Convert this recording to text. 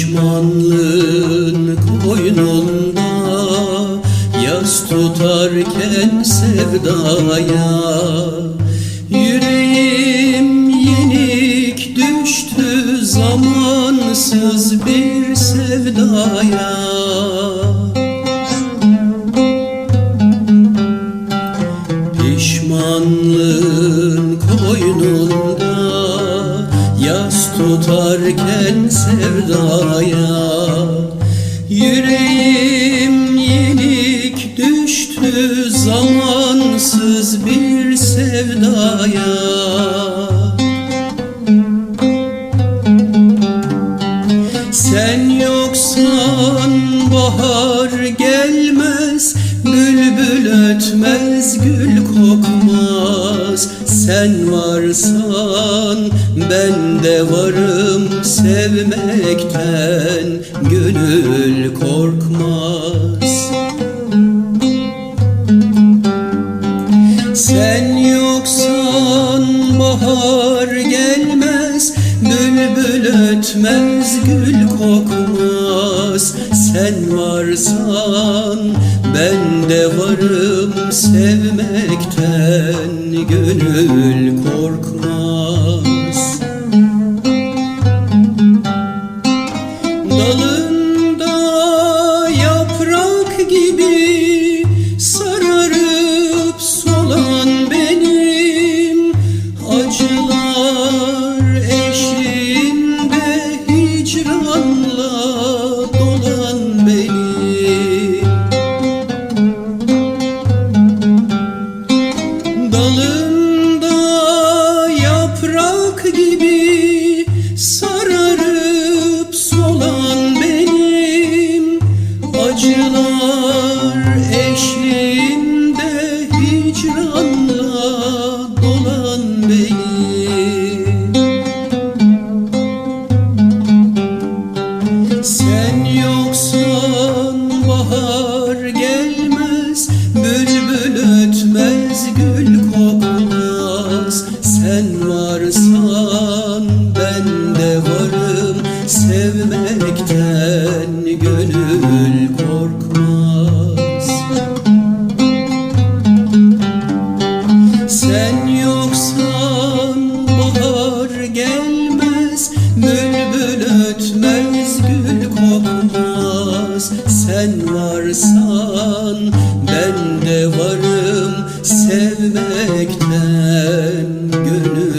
Pişmanlığın koynunda Yas tutarken sevdaya. Yüreğim yenik düştü Zamansız bir sevdaya. Pişmanlığın koynunda tutarken sevdaya. Yüreğim yenik düştü Zamansız bir sevdaya. Sen yoksan bahar gelmez Bülbül ötmez Sen varsan ben de varım Sevmekten. Gönül korkmaz. Sen yoksan bahar gelmez Bülbül ötmez gül kokmaz Sen varsan ben de varım Sevmekten. Gönül korkmaz. Dalında yaprak gibi Sevmekten gönül korkmaz. Sen yoksan bahar gelmez Bülbül ötmez gül kokmaz. Sen varsan ben de varım Sevmekten gönül